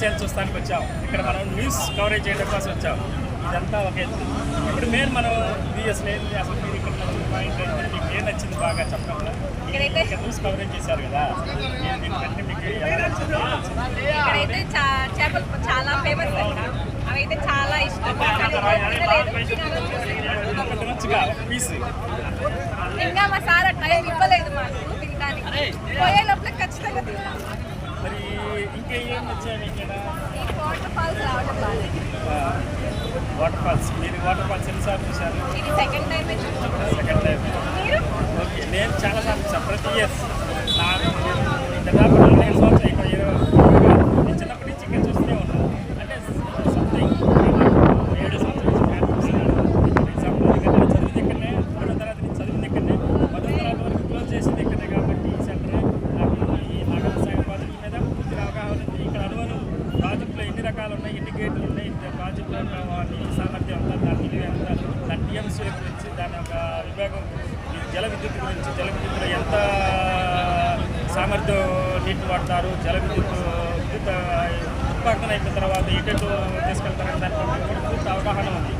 జలాశయాలు చూస్తానికి వచ్చాం. ఇక్కడ మనం న్యూస్ కవరేజ్ చేయడం కోసం వచ్చాం. ఇదంతా ఒక ఇప్పుడు మెయిన్ మనం ఇది అసలు ఏంటి అసలు మీరు ఇక్కడ పాయింట్ మీకు ఏం నచ్చింది బాగా చెప్పడం. ఇక్కడ న్యూస్ కవరేజ్ చేశారు కదా. దీనికంటే మీకు? ఇక్కడైతే చేపలు చాలా ఫేమస్ అంట. అవైతే చాలా ఇష్టం. పీస్. ఇంకా మా సార్ టైం ఇవ్వలేదు మాకు తినడానికి. పోయే లోపల ఖచ్చితంగా తింటాం మరి ఇంకా ఏం నచ్చాయి మీకు ఇక్కడ ఈ వాటర్ ఫాల్స్ మీరు వాటర్ ఫాల్స్ ఎన్నిసార్లు చూశారు? సెకండ్ టైం సెకండ్ టైం మీరు? ఓకే నేను చాలా సార్లు చూసాను ప్రతి ఇయర్స్ నాకు దాదాపు నాలుగైదు సంవత్సరాలు ఇంకా ఇరవై నేను చిన్నప్పటి నుంచి ఇంకా చూస్తూనే ఉన్నాను అంటే సంథింగ్ ఏడు సంవత్సరాల నుంచి నేను చూస్తున్నాను ఎగ్జాంపుల్ ఎందుకంటే నేను చదివింది ఇక్కడనే మూడో తరగతి నుంచి చదివింది ఇక్కడనే పదో తరగతి వరకు క్లోజ్ చేసింది ఇక్కడనే కాబట్టి ఈ సెంటర్ నాకు ఈ నాగర సాగర్ ప్రాజెక్ట్ మీద పూర్తిగా అవగాహన ఉంది ఇక్కడ అనువను ప్రాజెక్టులో ఎన్ని రకాలు ఉన్నాయి ఎన్ని గేట్లు ఉన్నాయి ఇంత ప్రాజెక్టులో ఉన్న నీటి సామర్థ్యం అంతా దాని నిలువ ఎంత దాని టీఎంసీల గురించి దాని యొక్క విభాగం ఈ జల విద్యుత్ గురించి జల విద్యుత్లో ఎంత సామర్థ్యం నీటిని వాడతారు జల విద్యుత్ విద్యుత్ ఉత్పాదన అయిపోయిన తర్వాత ఎటు తీసుకెళ్తారని దాని కూడా పూర్తి అవగాహన ఉంది.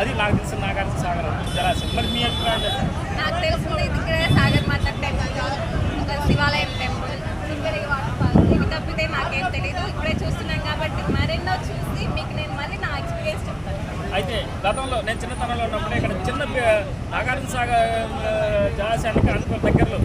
అది నాకు తెలిసిన నాగార్జున సాగర్ జలాశయం. మరి మీ అభిప్రాయం నాకు తెలిసింది ఇక్కడ సాగర్ మాత టెంపుల్ శివాలయం టెంపుల్ వాటర్ ఇవి తప్పితే నాకేం తెలియదు ఇప్పుడే చూస్తున్నాం కాబట్టి మరెన్నో చూసి మీకు నేను మళ్ళీ నా ఎక్స్పీరియన్స్ చెప్తాను. అయితే గతంలో నేను చిన్నతనంలో ఉన్నప్పుడు ఇక్కడ చిన్న నాగార్జున సాగర్ జలాశయానికి అనుకో దగ్గరలో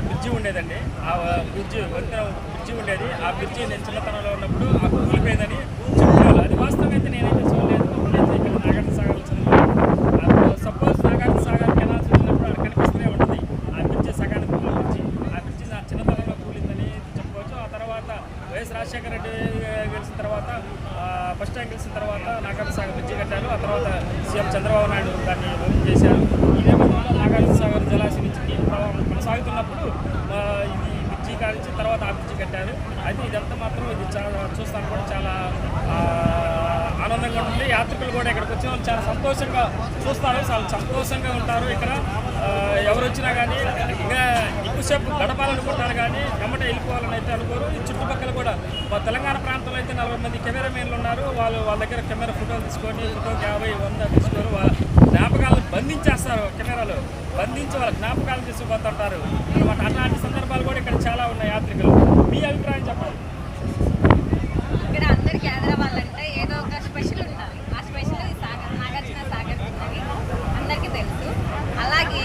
బ్రిడ్జి ఉండేదండి. ఆ బ్రిడ్జి వంతెన బ్రిడ్జి ఉండేది. ఆ బ్రిడ్జి నేను చిన్నతనంలో ఉన్నప్పుడు ఆ కూలిపోయేదని చెప్పేవాళ్ళు అది వాస్తవం అయితే నేనైతే చూడలేదు నేను ఇక్కడ నాగార్జున సాగర్ చదివాను సపోజ్ నాగార్జున సాగర్ కెనాల్స్ వెళ్ళినప్పుడు అక్కడ కనిపిస్తూనే ఉంటుంది ఆ బ్రిడ్జి సగానికి కూలిన బ్రిడ్జి ఆ బ్రిడ్జి నా చిన్నతనంలో కూలిందని చెప్పుకోవచ్చు ఆ తర్వాత వైఎస్ రాజశేఖర రెడ్డి గెలిచిన తర్వాత ఫస్ట్ టైం గెలిచిన తర్వాత నాగార్జున సాగర్ బ్రిడ్జి కట్టారు. ఆ తర్వాత సీఎం చంద్రబాబు నాయుడు దాన్ని ఓపెన్ చేశారు. ఈ నేపథ్యంలో నాగార్జున సాగర్ జలాశయం నుంచి నీటి ప్రవాహం కొనసాగుతున్నప్పుడు ఇది బ్రిడ్జి కానించి తర్వాత ఆ బ్రిడ్జి కట్టారు. అయితే ఇదంతా మాత్రం ఇది చాలా చూస్తాను కూడా చాలా ఆనందంగా ఉంటుంది యాత్రికులు కూడా ఇక్కడికి వచ్చిన చాలా సంతోషంగా చూస్తారు. చాలా సంతోషంగా ఉంటారు ఇక్కడ. ఎవరు వచ్చినా కానీ ఇంకా ఎక్కువసేపు గడపాలనుకుంటారు కానీ వెంబట వెళ్ళిపోవాలని అయితే అనుకోరు. ఈ చుట్టుపక్కల కూడా మా తెలంగాణ ప్రాంతంలో అయితే నలభై మంది కెమెరామెన్లు ఉన్నారు. వాళ్ళు వాళ్ళ దగ్గర కెమెరా ఫోటోలు తీసుకొని ఫోటోకి యాభై వంద తీసుకొని వాళ్ళ జ్ఞాపకాలను బంధించేస్తారు కెమెరాలో. బంధించి వాళ్ళ జ్ఞాపకాలను తీసుకుపోతుంటారు. అనమాట అట్లాంటి సందర్భాలు కూడా ఇక్కడ చాలా ఉన్నాయి యాత్రికులు. మీ అభిప్రాయం చెప్పండి ఇక్కడ అందరు గ్యాదర్ అవ్వాలంటే ఏదో ఒక స్పెషల్ ఉండాలి ఆ స్పెషల్ ఈ సాగర్ నాగార్జున సాగర్ ఉన్నది అందరికీ తెలుసు అలాగే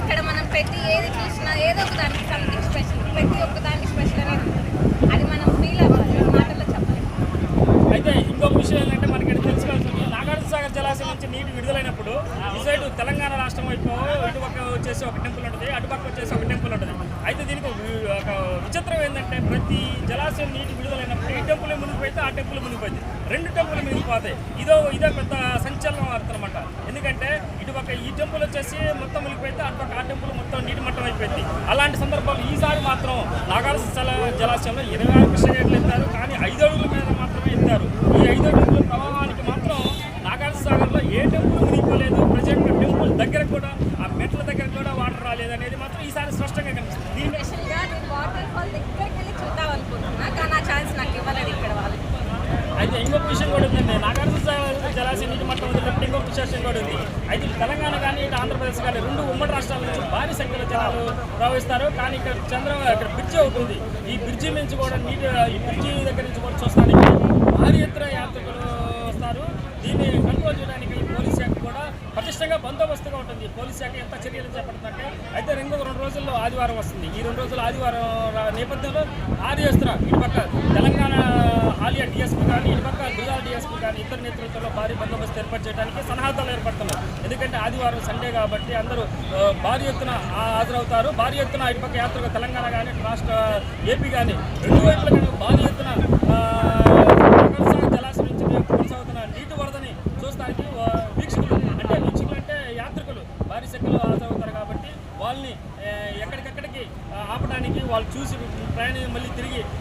ఇక్కడ మనం ప్రతి ఏది చూసినా ఏదో ఒక దానికి సంథింగ్ స్పెషల్ ప్రతి ఒక్క దానికి స్పెషల్ అనేది ఉంటుంది అది మనం ఫీల్ అవ్వాలి మాటల్లో చెప్పలేము అయితే ఇంకొక విషయం ఏంటంటే మనకి ఇక్కడ తెలుసుకోవాల్సింది నాగార్జున సాగర్ జలాశయం నుంచి నీటి విడుదలైనప్పుడు ఈ సైడ్ తెలంగాణ రాష్ట్రం వైపు ఇటుపక్క వచ్చేసి ఒక టెంపుల్ ఉంటుంది అటుపక్క వచ్చేసి ఒక టెంపుల్ ఉంటుంది అయితే దీనికి ఒక వి- ఒక విచిత్రం ఏంటంటే ప్రతి జలాశయం నీటి విడుదలైనప్పుడు ఈ టెంపుల్ మునిగిపోతే ఆ టెంపుల్ మునిగిపోయింది రెండు టెంపుల్ మునిగిపోతాయి ఇదో ఇదో పెద్ద సంచలనం వార్త అనమాట ఎందుకంటే ఇటుపక్క ఈ టెంపుల్ వచ్చేసి మొత్తం మునిగిపోతే అటుపక్క ఆ టెంపుల్ మొత్తం నీటి మట్టం అయిపోయింది. అలాంటి సందర్భాలు ఈసారి మాత్రం నాగార్జున జల- జలాశయంలో ఇరవై ఆరు కృష్ణగేట్లు ఎత్తారు కానీ ఐదు అడుగుల మీద మాత్రమే ఎత్తారు. ఈ ఐదు అడుగుల ప్రవాహానికి మాత్రం నాగార్జున సాగర్లో ఏ టెంపుల్ మునిగిపోలేదు. ప్రజెంట్ టెంపుల్ దగ్గర కూడా ఆ మెట్ల దగ్గర కూడా వాటర్ రాలేదు అనేది మాత్రం ఈసారి స్పష్టంగా కనిపిస్తుంది. దీని వాటర్ ఫాల్ దగ్గరికి వెళ్ళి చూద్దాం అనుకుంటున్నా కానీ ఆ ఛాన్స్ నాకు ఇవ్వలేదు ఇక్కడ వాళ్ళు అయితే ఇంకొక విషయం కూడా ఉందండి. నాగార్జున జలాశయం నీటి మట్టం వదిలినప్పుడు ఇంకొక విశేషం కూడా ఉంది. అయితే తెలంగాణ కానీ ఇటు ఆంధ్రప్రదేశ్ కానీ రెండు ఉమ్మడి రాష్ట్రాల నుంచి భారీ సంఖ్యలో జనాలు ప్రవహిస్తారు. కానీ ఇక్కడ చంద్ర ఇక్కడ బ్రిడ్జి అవుతుంది ఈ బ్రిడ్జి నుంచి కూడా నీటి ఈ బ్రిడ్జి దగ్గర నుంచి కూడా చూస్తానికి భారీ ఎత్తున యాత్రికులు వస్తారు. దీన్ని కంట్రోల్ చేయడానికి పటిష్టంగా బందోబస్తుగా ఉంటుంది పోలీస్ శాఖ. ఎంత చర్యలు చేపడుతుందంటే అయితే రెండు రెండు రోజుల్లో ఆదివారం వస్తుంది. ఈ రెండు రోజులు ఆదివారం నేపథ్యంలో ఆది చేస్తున్నా ఇటు పక్క తెలంగాణ ఆలియా డిఎస్పీ కానీ ఇటు పక్క గుజరాత్ డిఎస్పీ కానీ ఇతర నేతృత్వంలో భారీ బందోబస్తు ఏర్పాటు చేయడానికి సన్నాహాలు ఏర్పడుతున్నాయి. ఎందుకంటే ఆదివారం సండే కాబట్టి అందరూ భారీ ఎత్తున హాజరవుతారు. భారీ ఎత్తున ఇటు పక్క తెలంగాణ కానీ రాష్ట్ర ఏపీ కానీ రెండు వైపుల కానీ భారీ ఎత్తున ఆ, నగరసాగర్ జలాశయం నుంచి కొనసాగుతున్న నీటి వరదని చూస్తానికి ఆ, వీక్షకులు అంటే వీక్షకులు అంటే యాత్రికులు భారీ సంఖ్యలో హాజరవుతారు కాబట్టి వాళ్ళని ఆ, ఎక్కడికెక్కడికి ఆ, ఆపడానికి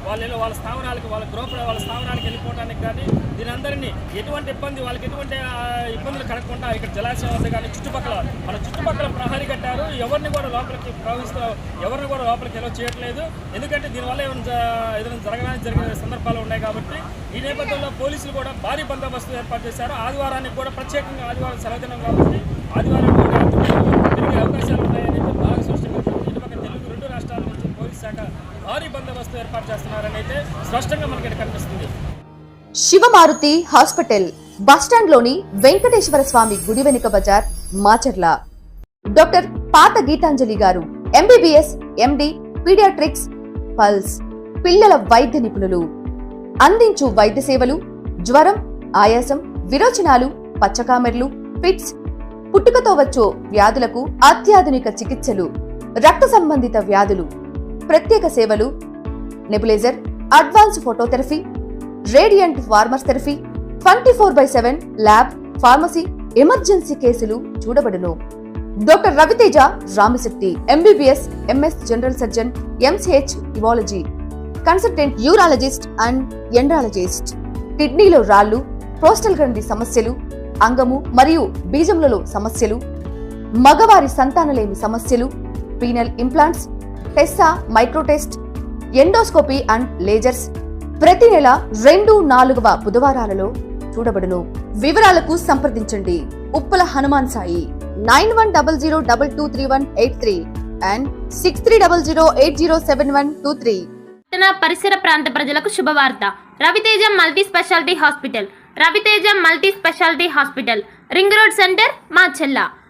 వాళ్ళు వాళ్ళ స్థావరాలకు వాళ్ళ గృహ వాళ్ళ వాళ్ళ స్థావరానికి వెళ్ళిపోవడానికి కానీ దీనందరినీ ఎటువంటి ఇబ్బంది వాళ్ళకి ఎటువంటి ఇబ్బందులు కలగకుండా ఇక్కడ జలాశయం వద్ద కానీ చుట్టుపక్కల మన చుట్టుపక్కల ప్రహరీ కట్టారు. ఎవరిని కూడా లోపలికి ప్రవహిస్తూ ఎవరిని కూడా లోపలికి ఎలా చేయట్లేదు. ఎందుకంటే దీనివల్ల ఏమైనా ఏదైనా జరగడానికి జరిగే సందర్భాలు ఉన్నాయి కాబట్టి ఈ నేపథ్యంలో పోలీసులు కూడా భారీ బందోబస్తు ఏర్పాటు చేశారు. ఆదివారానికి కూడా ప్రత్యేకంగా ఆదివారం సెలవు దినం కాబట్టి ఆదివారం కూడా పెరిగే అవకాశాలు ఉన్నాయి బాగా స్పష్టంగా ఉంది. ఇటుపక్క తెలుగు రెండు రాష్ట్రాల నుంచి పోలీస్ శాఖ భారీ బందోబస్తు ఏర్పాటు చేస్తున్నారని అయితే స్పష్టంగా మనకి కనిపిస్తుంది. శివమారుతి హాస్పిటల్ బస్టాండ్లోని వెంకటేశ్వర స్వామి గుడి వెనుక బజార్ మాచర్ల. డాక్టర్ పాత గీతాంజలి గారు ఎంబీబీఎస్ ఎండి పీడియాట్రిక్స్ పల్స్ పిల్లల వైద్య నిపుణులు. అందించు వైద్య సేవలు జ్వరం ఆయాసం విరోచనాలు పచ్చకామెర్లు ఫిట్స్. పుట్టుకతో వచ్చే వ్యాధులకు అత్యాధునిక చికిత్సలు రక్త సంబంధిత వ్యాధులు. ప్రత్యేక సేవలు nebuliser advance phototherapy radiant warmers therapy twenty four by seven lab pharmacy emergency కేసులు చూడబడును. Doctor Raviteja Ramashetti MBBS MS general surgeon MCH ఇవాలజీ consultant urologist and andrologist. కిడ్నీలో రాళ్ళు ప్రోస్టల్ గ్రంథి సమస్యలు అంగము మరియు బీజములలో సమస్యలు మగవారి సంతానలేమి సమస్యలు penile implants TESA micro test endoscopy and lasers ప్రతి నెల రెండు నాలుగవ బుధవారాలలో చూడబడును. వివరాలకు సంప్రదించండి. Uppala Hanuman Sai nine one double zero double two three one eight three and six three double zero eight zero seven one two three. పట్టణ పరిసర ప్రాంత ప్రజలకు శుభవార్త. Raviteja multi speciality hospital. Raviteja multi speciality hospital. Ring road centre మా చెల్ల